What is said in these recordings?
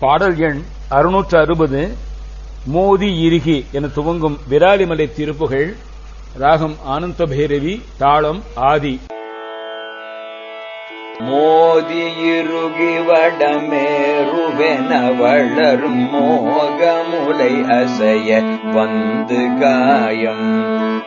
பாடல் எண் அறுநூற்று அறுபது மோதி இறுகி என துவங்கும் விராலிமலை திருப்புகள் ராகம் ஆனந்த பைரவி தாளம் ஆதி. மோதியிருகி வடமேருவென வளரும் மோகமுலை அசைய வந்து காயம்.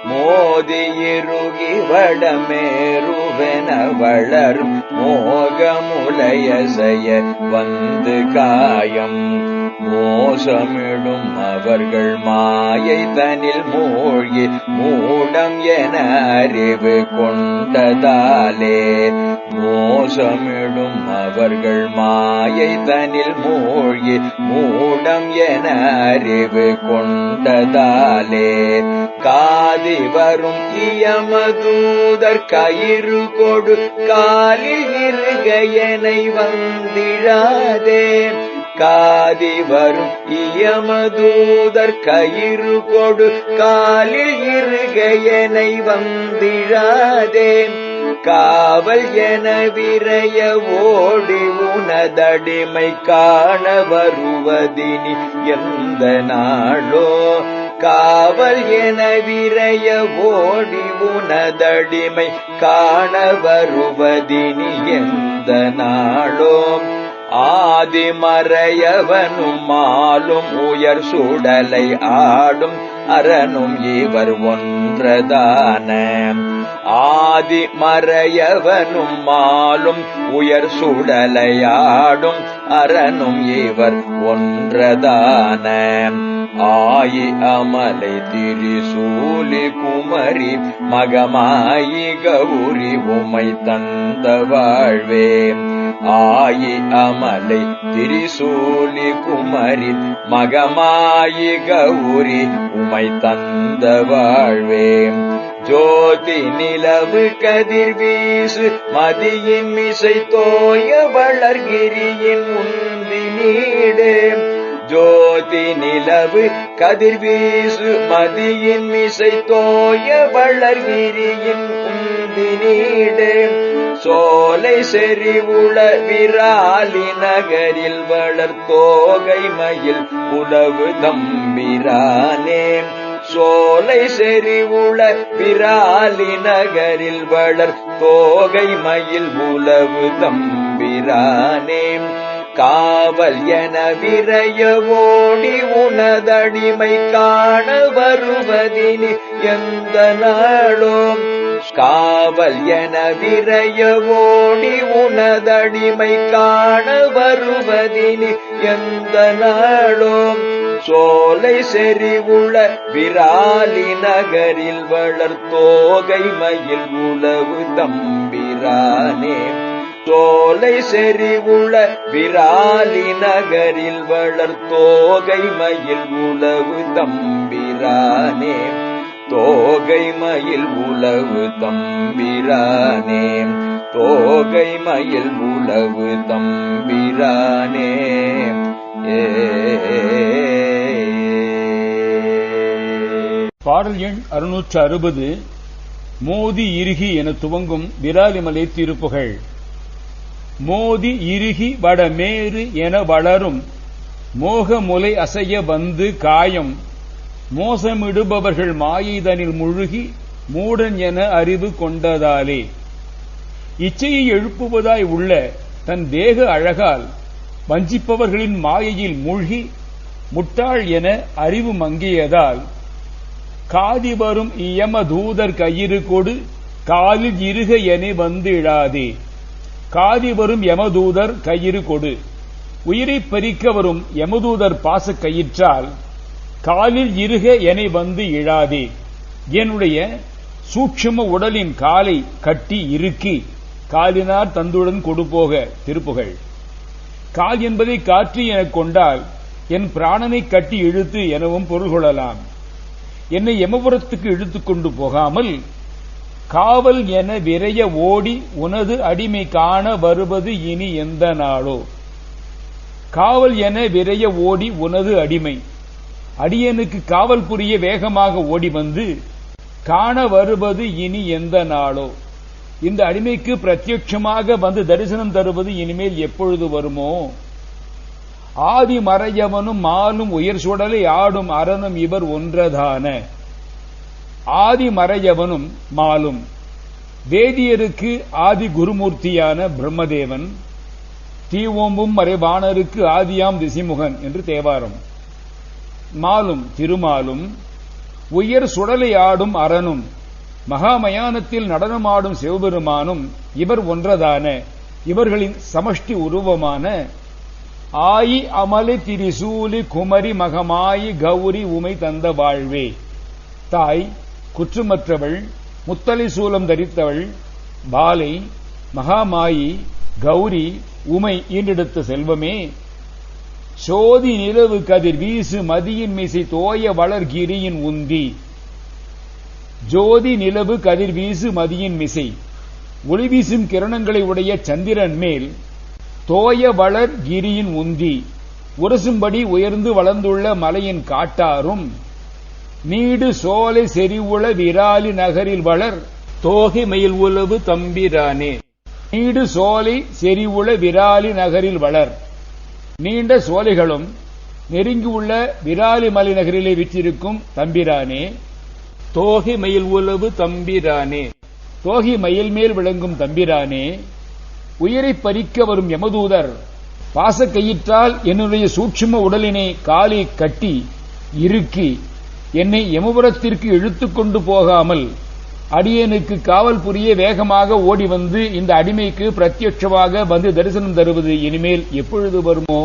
மோதியிருகி வடமேருவென வளரும் மோகமுலை அசைய வந்து காயம். மோசமிடும் அவர்கள் மாயை தனில் மூழ்கி மூடம் என அறிவு கொண்டதாலே மோசமிடும் அவர்கள் மாயை தனில் மூழ்கி மூடம் என அறிவு கொண்டதாலே. காதி வரும் இயமதூதர் கயிறு கொடு காலில் இருகையனை வந்திடாதே. காதி வரும் இயமதூதர் கயிறு கொடு காலில் இருகையனை வந்திடாதே. காவல் என விரைய ஓடி உனதடிமை காண வருவதினி எந்த நாளோ? காவல் என விரைய ஓடி உனதடிமை காண வருவதினி எந்த நாளோ? ஆதிமறையவனும் மாலும் உயர் சூடலை ஆடும் அரணும் இவர் ஒன்றதான. ஆதிமறையவனும் மாலும் உயர் சுடலையாடும் அரணும் இவர் ஒன்றதான. ஆயி அமலை திரிசூலி குமரி மகமாயி கௌரி உமை தந்த வாழ்வே. ஆயி அமலை திரிசூலி குமரி மகமாயி கௌரி உமை தந்த வாழ்வே. ஜோதி நிலவு கதிர் வீசு மதியின் இசை தோய வளர்கிரியின் உந்தி நீடே ஜோதி நிலவு கதிர் வீசு மதியின் மிசை தோய வளர்கிரியின் உந்தி நீடே. சோலை செறிவுள விராலி நகரில் வளர்த்தோகை மயில் உணவு தம்பிரானே. சோலை செறிவுள விராலி நகரில் வளர் தோகை மயில் உளவு தம்பிரானே. காவல் என விரைய ஓடி உனதடிமை காண வருவதினி எந்த நாளோம் காவல் என விரைய ஓடி உனதடிமை காண வருவதினி எந்த நாளோம் சோலை செறிவுள விராலி நகரில் வளர்த்தோகை மயில் உளவு தம்பிரானே. சோலை செறிவுள விராலி நகரில் வளர்த்தோகை மயில் உளவு தம்பிரானே. தோகை மயில் உளவு தம்பிரானே. தோகை மயில் உளவு தம்பிரானே. பாடல் எண் அறுநூற்று அறுபது மோதி இறுகி என துவங்கும் விராலிமலை திருப்புகள் மோதி இறுகி வடமேறு என வளரும். மோகமுலை அசைய வந்து காயம். மோசமிடுபவர்கள் மாயைதனில் முழுகி மூடன் என அறிவு கொண்டதாலே. இச்சையை எழுப்புவதாய் உள்ள தன் தேக அழகால் வஞ்சிப்பவர்களின் மாயையில் மூழ்கி முட்டாள் என அறிவு மங்கியதால் காதி வரும் இயம தூதர் கயிறு கொடு காலில் இருக என வந்து இழாதே. காதி வரும் யமதூதர் கயிறு கொடு. உயிரை பறிக்க வரும் யமதூதர் பாச கயிற்றால் காலில் இருக என வந்து இழாதே. என்னுடைய சூட்சும உடலின் காலை கட்டி இறுக்கி காலினார் தந்துடன் கொடுபோக திருப்புகள் கால் என்பதை காற்று எனக் கொண்டால் என் பிராணனை கட்டி இழுத்து எனவும் பொருள் கொள்ளலாம். என்னை யமபுரத்துக்கு இழுத்துக் கொண்டு போகாமல் காவல் என விரைய ஓடி உனது அடிமை காண வருவது இனி எந்த நாளோ? காவல் என விரைய ஓடி உனது அடிமை. அடியனுக்கு காவல் புரிய வேகமாக ஓடி வந்து காண வருவது இனி எந்த நாளோ? இந்த அடிமைக்கு பிரத்யட்சமாக வந்து தரிசனம் தருவது இனிமேல் எப்பொழுது வருமோ? ஆதி மறையவனும் மாலும் உயர் சுடலை ஆடும் அரணும் இவர் ஒன்றதான. ஆதி மறையவனும் மாலும். வேதியருக்கு ஆதி குருமூர்த்தியான பிரம்மதேவன் தீவோம்பும் மறைவாணருக்கு ஆதியாம் திசிமுகன் என்று தேவாரம். மாலும் திருமாலும் உயர் சுடலை ஆடும் அரணும் மகாமயானத்தில் நடனமாடும் சிவபெருமானும் இவர் ஒன்றதான இவர்களின் சமஷ்டி உருவமான ஆயி அமலி திரிசூலி குமரி மகமாயி கௌரி உமை தந்த வாழ்வே. தாய் குற்றமற்றவள் முத்தலை சூலம் தரித்தவள் பாலை மகாமாயி கௌரி உமை ஈண்டெடுத்த செல்வமே. சோதி நிலவு கதிர் வீசு மதியின் மிசை தோய வளர்கிரியின் உந்தி. ஜோதி நிலவு கதிர் வீசு மதியின் மிசை. ஒளி வீசும் கிரணங்களை உடைய சந்திரன் மேல் தோய வளர் கிரியின் உந்தி. உரசும்படி உயர்ந்து வளர்ந்துள்ள மலையின் காட்டாரும் நீடு சோலை செறிவுள விராலி நகரில் வளர் தோகை மயில் உலவு தம்பிரானே. நீடு சோலை செறிவுள விராலி நகரில் வளர். நீண்ட சோலைகளும் நெருங்கியுள்ள விராலி மலை நகரிலே விற்றிருக்கும் தம்பிரானே. தோகை மயில் உலவு தம்பிரானே. தோகை மயில் மேல் விளங்கும் தம்பிரானே. உயிரை பறிக்க வரும் யமதூதர் பாசக்கயிற்றால் என்னுடைய சூட்சும உடலினை காலை கட்டி இறுக்கி என்னை யமபுரத்திற்கு இழுத்து கொண்டு போகாமல் அடியனுக்கு காவல் புரிய வேகமாக ஓடி வந்து இந்த அடிமைக்கு பிரத்யட்சமாக வந்து தரிசனம் தருவது இனிமேல் எப்பொழுது வருமோ?